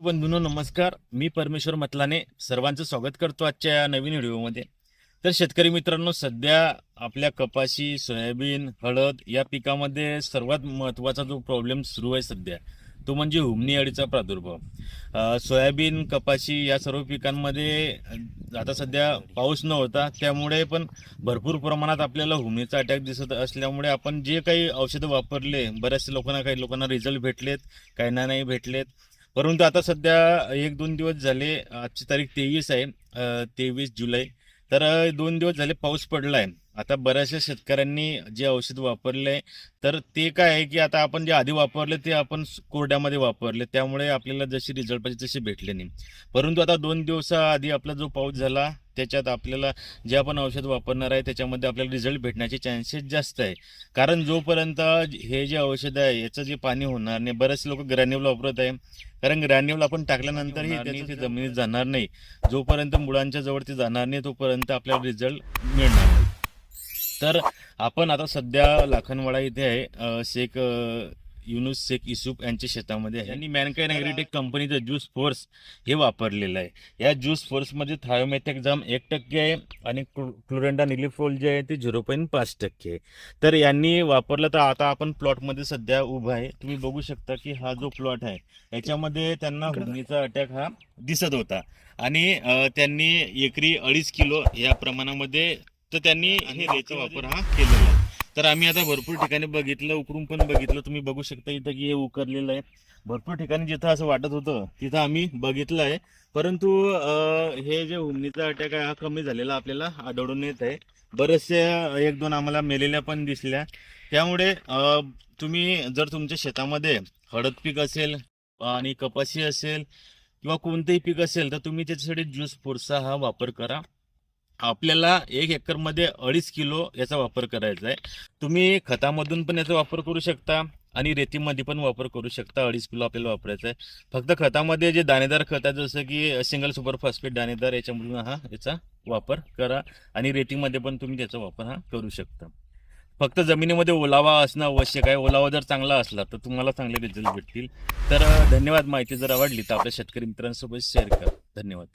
बंधूंनो नमस्कार. मी परमेश्वर मतलाने सर्वांचं स्वागत करतो आजच्या या नवीन व्हिडिओमध्ये. तर शेतकरी मित्रांनो सध्या आपल्या कपाशी सोयाबीन हळद या पिकामध्ये सर्वात महत्त्वाचा जो प्रॉब्लेम सुरू आहे सध्या तो म्हणजे हुमणी अळीचा प्रादुर्भाव. सोयाबीन कपाशी या सर्व पिकांमध्ये आता सध्या पाऊस न होता त्यामुळे पण भरपूर प्रमाणात आपल्याला हुमणीचा अटॅक दिसत असल्यामुळे आपण जे काही औषधं वापरले बऱ्याचशा लोकांना काही लोकांना रिझल्ट भेटलेत काहींना नाही भेटलेत. परंतु आता सध्या एक दोन दिवस झाले आजची तारीख तेवीस आहे तेवीस जुलै. तर दोन दिवस झाले पाऊस पडला आहे आता बऱ्याचशा शेतकऱ्यांनी जे औषध वापरले तर ते काय आहे की आता आपण जे आधी वापरले ते आपण कोरड्यामध्ये वापरले. त्यामुळे आपल्याला जशी रिझल्ट पाहिजे तसे भेटले नाही. परंतु आता दोन दिवसाआधी आपला जो पाऊस झाला त्याच्यात आपल्याला जे आपण औषध वापरणार आहे त्याच्यामध्ये आपल्याला रिझल्ट भेटण्याचे चान्सेस जास्त आहे. कारण जोपर्यंत हे जे औषध आहे याचं जे पाणी होणार नाही बरेच लोक ग्रॅन्युल वापरत आहे. कारण ग्रॅन्युल आपण टाकल्यानंतरही त्याचं ते जमिनीत जाणार नाही. जोपर्यंत मुळांच्या जवळ ते जाणार नाही तोपर्यंत आपल्याला रिझल्ट मिळणार नाही. तर आपण आता सध्या लाखनवाडा इथे आहे. शेख युनुस शेख इसूफ यांच्या शेतामध्ये आहे. यांनी मॅनकाईन ॲग्रीटेक कंपनीचं ज्यूस फोर्स हे वापरलेलं आहे. या ज्यूस फोर्समध्ये थायोमेथॅक्झाम एक टक्के आहे आणि क्लो क्लोरेंडा निलिफोल जे आहे ते झिरो पॉईंट पाच टक्के आहे. तर यांनी वापरलं तर आता आपण प्लॉटमध्ये सध्या उभा आहे. तुम्ही बघू शकता की हा जो प्लॉट आहे याच्यामध्ये त्यांना हुमणीचा अटॅक हा दिसत होता. आणि त्यांनी एकरी अडीच किलो या प्रमाणामध्ये तर त्यांनी हे रेचा वापर हा केलेला आहे. तर आम्ही आता भरपूर ठिकाणी बघितलं उकरून पण बघितलं. तुम्ही बघू शकता इथं की हे उकरलेलं आहे. भरपूर ठिकाणी जिथं असं वाटत होतं तिथं आम्ही बघितलं आहे. परंतु हे जे उमनीचा अटॅक आहे हा कमी झालेला आपल्याला आढळून येत आहे. बऱ्याचशा एक दोन आम्हाला मेलेल्या पण दिसल्या. त्यामुळे तुम्ही जर तुमच्या शेतामध्ये हळद पीक असेल आणि कपाशी असेल किंवा कोणतंही पीक असेल तर तुम्ही त्याच्यासाठी ज्यूस फोर्सचा हा वापर करा. आपल्याला एक एकरमध्ये अडीच किलो याचा वापर करायचा आहे. तुम्ही खतामधून पण याचा वापर करू शकता आणि रेतीमध्ये पण वापर करू शकता. अडीच किलो आपल्याला वापरायचा आहे. फक्त खतामध्ये जे दाणेदार खत आहे जसं की सिंगल सुपर फॉस्फेट दाणेदार याच्यामधून हा याचा वापर करा आणि रेतीमध्ये पण तुम्ही त्याचा वापर हा करू शकता. फक्त जमिनीमध्ये ओलावा असणं आवश्यक आहे. ओलावा जर चांगला असला तर तुम्हाला चांगले रिझल्ट भेटतील. तर धन्यवाद. माहिती जर आवडली तर आपल्या शेतकरी मित्रांसोबत शेअर करा. धन्यवाद.